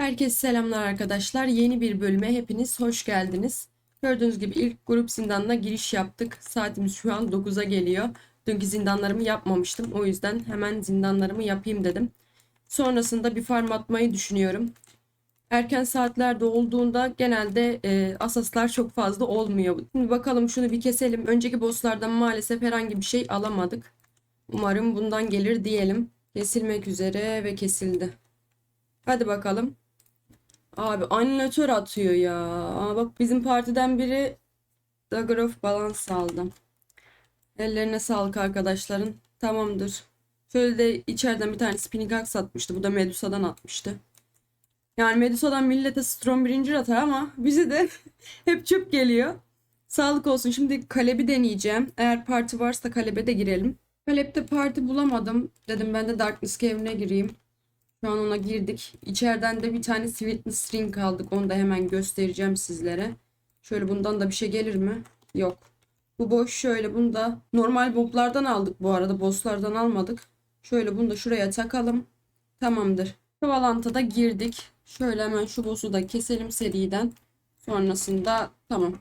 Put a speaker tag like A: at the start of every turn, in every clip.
A: Herkese selamlar arkadaşlar. Yeni bir bölüme hepiniz hoş geldiniz. Gördüğünüz gibi ilk grup zindanına giriş yaptık. Saatimiz şu an 9'a geliyor. Dünkü zindanlarımı yapmamıştım. O yüzden hemen zindanlarımı yapayım dedim. Sonrasında bir farm atmayı düşünüyorum. Erken saatlerde olduğunda genelde e, asaslar çok fazla olmuyor. Şimdi bakalım şunu bir keselim. Önceki bosslardan maalesef herhangi bir şey alamadık. Umarım bundan gelir diyelim. Kesilmek üzere ve kesildi. Hadi bakalım. Abi animatör atıyor ya. Aa, bak bizim partiden biri Dagger of Balance aldı. Ellerine sağlık arkadaşların. Tamamdır. Şöyle de içeriden bir tane spinning axe atmıştı. Bu da Medusa'dan atmıştı. Yani Medusa'dan millete Storm birinci atar ama bize de hep çöp geliyor. Sağlık olsun. Şimdi Kaleb'i deneyeceğim. Eğer parti varsa Kaleb'e de girelim. Kaleb'de parti bulamadım. Dedim ben de Darkness Cave'ine gireyim. Şu an ona girdik. İçeriden de bir tane Sweetness String aldık. Onu da hemen göstereceğim sizlere. Şöyle bundan da bir şey gelir mi? Yok. Bu boş şöyle bunu da normal boblardan aldık bu arada. Bosslardan almadık. Şöyle bunu da şuraya takalım. Tamamdır. Valanta da girdik. Şöyle hemen şu boss'u da keselim seriden. Sonrasında tamam.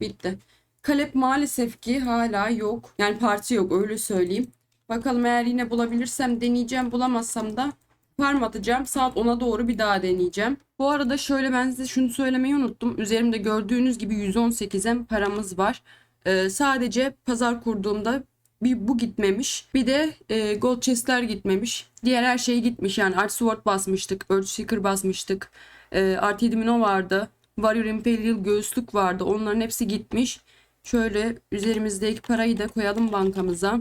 A: Bitti. Kalep maalesef ki hala yok. Yani parti yok öyle söyleyeyim. Bakalım eğer yine bulabilirsem deneyeceğim. Bulamazsam da farm atacağım. Saat 10'a doğru bir daha deneyeceğim. Bu arada şöyle ben size şunu söylemeyi unuttum. Üzerimde gördüğünüz gibi 118'em paramız var. Ee, sadece pazar kurduğumda bir bu gitmemiş. Bir de e, gold chest'ler gitmemiş. Diğer her şey gitmiş. Yani Art Sword basmıştık. Earthseeker basmıştık. E, Art 7000 vardı. Warrior Imperial göğüslük vardı. Onların hepsi gitmiş. Şöyle üzerimizdeki parayı da koyalım bankamıza.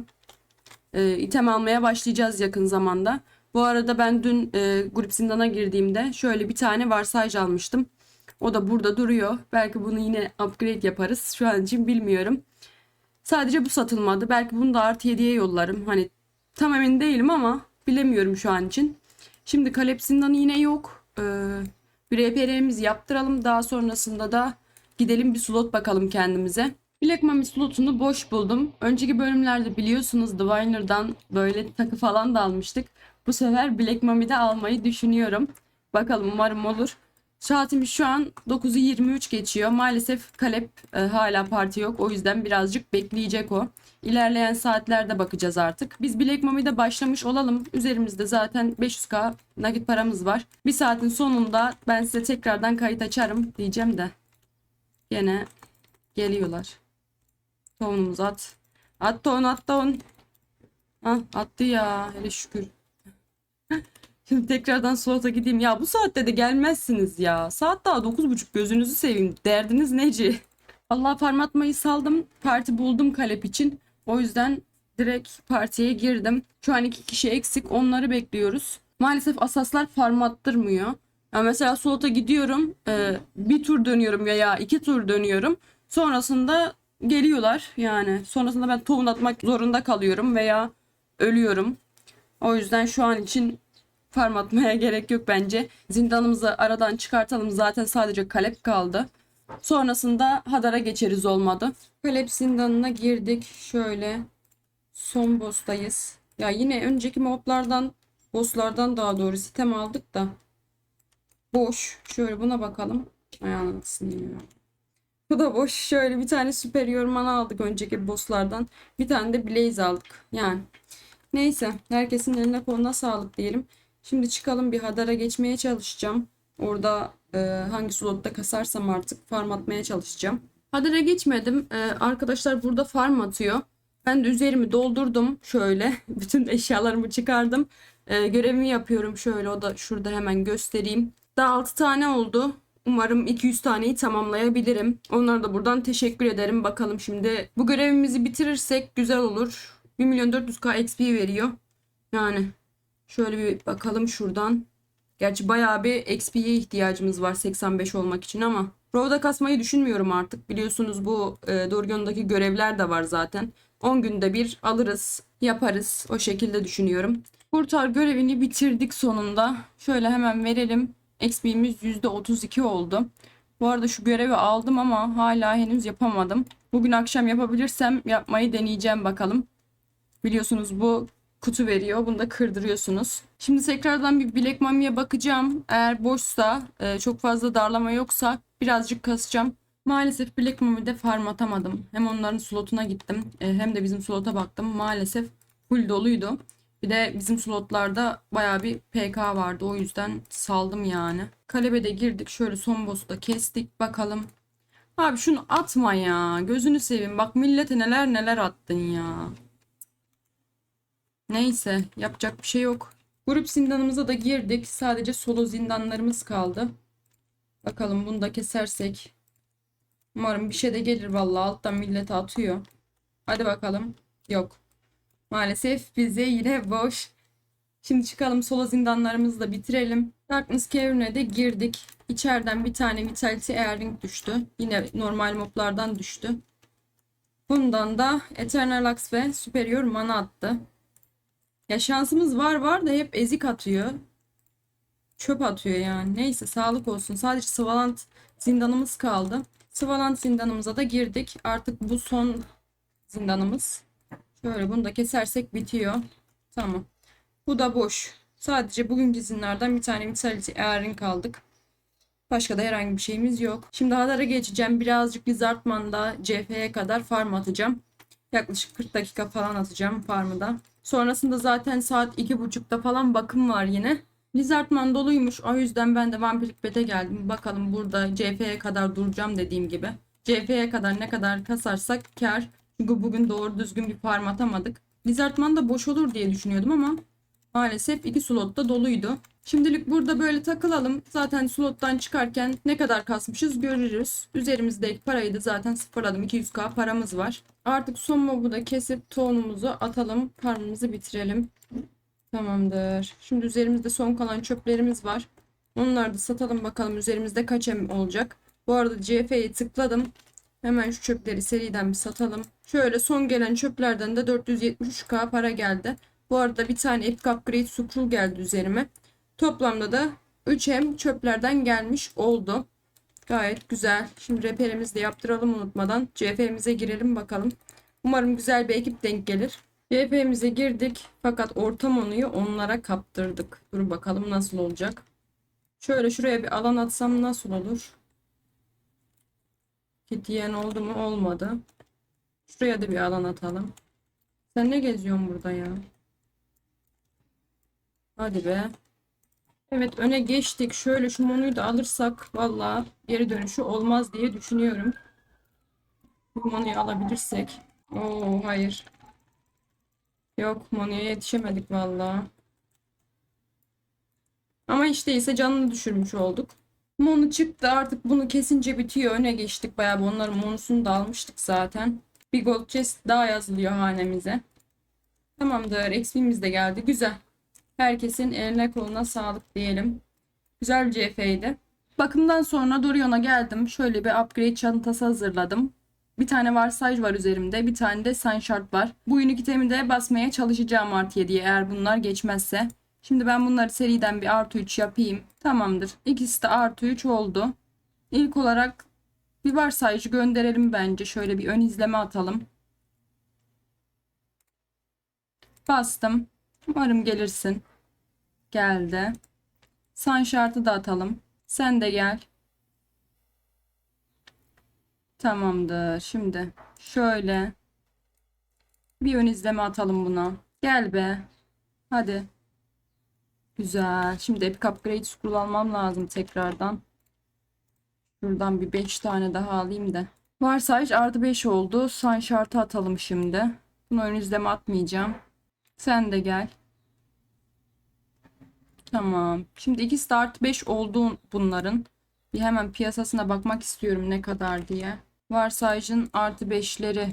A: E, item almaya başlayacağız yakın zamanda. Bu arada ben dün e, grup zindana girdiğimde şöyle bir tane varsayıcı almıştım. O da burada duruyor. Belki bunu yine upgrade yaparız. Şu an için bilmiyorum. Sadece bu satılmadı. Belki bunu da artı 7'ye yollarım. Hani tam emin değilim ama bilemiyorum şu an için. Şimdi Kalep zindanı yine yok. Ee, bir RPR'imizi yaptıralım. Daha sonrasında da gidelim bir slot bakalım kendimize. Black Mami slotunu boş buldum. Önceki bölümlerde biliyorsunuz Diviner'dan böyle takı falan da almıştık. Bu sefer Black Mami'de almayı düşünüyorum. Bakalım umarım olur. Saatimiz şu an 9'u 23 geçiyor. Maalesef Kalep e, hala parti yok. O yüzden birazcık bekleyecek o. İlerleyen saatlerde bakacağız artık. Biz Black Mami'de başlamış olalım. Üzerimizde zaten 500k nakit paramız var. Bir saatin sonunda ben size tekrardan kayıt açarım diyeceğim de. Gene geliyorlar. Tonumuz at. At ton at ton. Ah attı ya hele şükür. Şimdi tekrardan slota gideyim. Ya bu saatte de gelmezsiniz ya. Saat daha 9.30 gözünüzü seveyim. Derdiniz neci? Allah farm atmayı saldım. Parti buldum Kalep için. O yüzden direkt partiye girdim. Şu an iki kişi eksik. Onları bekliyoruz. Maalesef asaslar farm attırmıyor. Ya mesela slota gidiyorum. e, bir tur dönüyorum veya iki tur dönüyorum. Sonrasında geliyorlar. Yani sonrasında ben tohum atmak zorunda kalıyorum veya ölüyorum. O yüzden şu an için farm atmaya gerek yok bence. Zindanımızı aradan çıkartalım. Zaten sadece Kalep kaldı. Sonrasında Hadar'a geçeriz olmadı. Kalep zindanına girdik. Şöyle son boss'tayız. Ya yine önceki moblardan bosslardan daha doğru sitem aldık da. Boş. Şöyle buna bakalım. Ayağını ısınıyor. Bu da boş. Şöyle bir tane süper yormanı aldık önceki bosslardan. Bir tane de blaze aldık. Yani. Neyse. Herkesin eline koluna sağlık diyelim. Şimdi çıkalım bir Hadar'a geçmeye çalışacağım. Orada e, hangi slotta kasarsam artık farm atmaya çalışacağım. Hadar'a geçmedim. E, arkadaşlar burada farm atıyor. Ben de üzerimi doldurdum şöyle. Bütün eşyalarımı çıkardım. E, görevimi yapıyorum şöyle. O da şurada hemen göstereyim. Daha 6 tane oldu. Umarım 200 taneyi tamamlayabilirim. Onlara da buradan teşekkür ederim. Bakalım şimdi bu görevimizi bitirirsek güzel olur. 1 milyon 400k XP veriyor. Yani Şöyle bir bakalım şuradan. Gerçi bayağı bir XP'ye ihtiyacımız var 85 olmak için ama Row'da kasmayı düşünmüyorum artık. Biliyorsunuz bu e, Dorgon'daki görevler de var zaten. 10 günde bir alırız, yaparız. O şekilde düşünüyorum. Kurtar görevini bitirdik sonunda. Şöyle hemen verelim. XP'miz %32 oldu. Bu arada şu görevi aldım ama hala henüz yapamadım. Bugün akşam yapabilirsem yapmayı deneyeceğim bakalım. Biliyorsunuz bu kutu veriyor. Bunu da kırdırıyorsunuz. Şimdi tekrardan bir Black Mummy'ye bakacağım. Eğer boşsa, e, çok fazla darlama yoksa birazcık kasacağım. Maalesef Black Mummy'de farm atamadım. Hem onların slotuna gittim e, hem de bizim slota baktım. Maalesef full doluydu. Bir de bizim slotlarda baya bir PK vardı. O yüzden saldım yani. Kalebe de girdik. Şöyle son boss'u da kestik. Bakalım. Abi şunu atma ya. Gözünü seveyim. Bak millete neler neler attın ya. Neyse. Yapacak bir şey yok. Grup zindanımıza da girdik. Sadece solo zindanlarımız kaldı. Bakalım bunu da kesersek. Umarım bir şey de gelir vallahi. Alttan millete atıyor. Hadi bakalım. Yok. Maalesef bize yine boş. Şimdi çıkalım solo zindanlarımızı da bitirelim. Darkness Caverne'e de girdik. İçeriden bir tane Vitality Earring düştü. Yine normal moblardan düştü. Bundan da Eternal Lux ve Superior Mana attı. Ya şansımız var var da hep ezik atıyor. Çöp atıyor yani. Neyse sağlık olsun. Sadece Svalant zindanımız kaldı. Svalant zindanımıza da girdik. Artık bu son zindanımız. Şöyle bunu da kesersek bitiyor. Tamam. Bu da boş. Sadece bugünkü zinlerden bir tane Vitality Earring kaldık. Başka da herhangi bir şeyimiz yok. Şimdi Hadar'a geçeceğim. Birazcık Lizardman'da CF'ye kadar farm atacağım. Yaklaşık 40 dakika falan atacağım farmı da. Sonrasında zaten saat 2.30'da falan bakım var yine. Lizardman doluymuş. O yüzden ben de Vampirik Bet'e geldim. Bakalım burada CF'ye kadar duracağım dediğim gibi. CF'ye kadar ne kadar kasarsak kar. Çünkü bugün doğru düzgün bir farm atamadık. Lizardman da boş olur diye düşünüyordum ama maalesef iki slot da doluydu. Şimdilik burada böyle takılalım. Zaten slottan çıkarken ne kadar kasmışız görürüz. Üzerimizdeki parayı da zaten sıfırladım. 200k paramız var. Artık son mobu da kesip tohumumuzu atalım. Farmımızı bitirelim. Tamamdır. Şimdi üzerimizde son kalan çöplerimiz var. Onları da satalım bakalım üzerimizde kaç em olacak. Bu arada CF'yi tıkladım. Hemen şu çöpleri seriden bir satalım. Şöyle son gelen çöplerden de 473k para geldi. Bu arada bir tane Epic Upgrade Scroll geldi üzerime. Toplamda da 3M çöplerden gelmiş oldu. Gayet güzel. Şimdi reperimizi de yaptıralım unutmadan. CF'mize girelim bakalım. Umarım güzel bir ekip denk gelir. CF'mize girdik. Fakat orta monuyu onlara kaptırdık. Dur bakalım nasıl olacak. Şöyle şuraya bir alan atsam nasıl olur? Kitiyen oldu mu? Olmadı. Şuraya da bir alan atalım. Sen ne geziyorsun burada ya? Hadi be. Evet öne geçtik. Şöyle şu monuyu da alırsak valla geri dönüşü olmaz diye düşünüyorum. Bu monuyu alabilirsek. Oo hayır. Yok monuya yetişemedik valla. Ama işte ise canını düşürmüş olduk. Monu çıktı artık bunu kesince bitiyor. Öne geçtik bayağı onların monusunu da almıştık zaten. Bir gold chest daha yazılıyor hanemize. Tamamdır. XP'miz de geldi. Güzel. Herkesin eline koluna sağlık diyelim. Güzel bir CF'ydi. Bakımdan sonra Dorion'a geldim. Şöyle bir upgrade çantası hazırladım. Bir tane varsayıcı var üzerimde. Bir tane de Sunshard var. Bu unique itemi de basmaya çalışacağım artı 7'ye eğer bunlar geçmezse. Şimdi ben bunları seriden bir artı 3 yapayım. Tamamdır. İkisi de artı 3 oldu. İlk olarak bir varsayıcı gönderelim bence. Şöyle bir ön izleme atalım. Bastım. Umarım gelirsin. Geldi. San şartı da atalım. Sen de gel. Tamamdır. Şimdi şöyle bir ön izleme atalım buna. Gel be. Hadi. Güzel. Şimdi Epic Upgrade Scroll almam lazım tekrardan. Şuradan bir 5 tane daha alayım da. Varsayış artı 5 oldu. San şartı atalım şimdi. Bunu ön izleme atmayacağım. Sen de gel. Tamam. Şimdi ikisi de artı 5 oldu bunların. Bir hemen piyasasına bakmak istiyorum ne kadar diye. Varsayıcın artı 5'leri.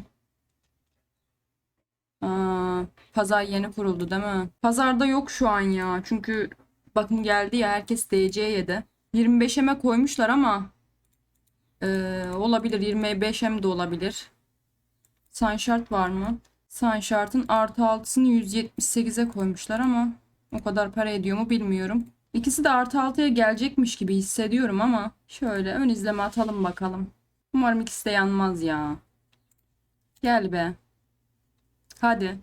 A: Aa, pazar yeni kuruldu değil mi? Pazarda yok şu an ya. Çünkü bakın geldi ya herkes DC yedi. 25M'e koymuşlar ama e, olabilir 25M de olabilir. Sunshard var mı? Sunshard'ın artı 6'sını 178'e koymuşlar ama o kadar para ediyor mu bilmiyorum. İkisi de artı 6'ya gelecekmiş gibi hissediyorum ama şöyle ön izleme atalım bakalım. Umarım ikisi de yanmaz ya. Gel be. Hadi.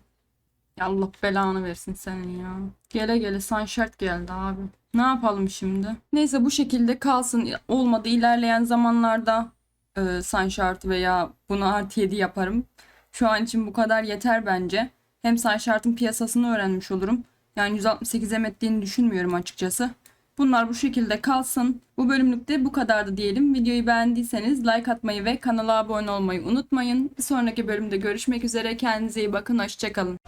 B: Ya Allah belanı versin senin ya. Gele gele Sunshard geldi abi. Ne yapalım şimdi? Neyse bu şekilde kalsın. Olmadı ilerleyen zamanlarda e, Sunshard veya bunu artı 7 yaparım. Şu an için bu kadar yeter bence. Hem Sunshard'ın piyasasını öğrenmiş olurum. Yani 168 ettiğini düşünmüyorum açıkçası. Bunlar bu şekilde kalsın. Bu bölümlükte bu kadardı diyelim. Videoyu beğendiyseniz like atmayı ve kanala abone olmayı unutmayın. Bir sonraki bölümde görüşmek üzere. Kendinize iyi bakın. Hoşçakalın.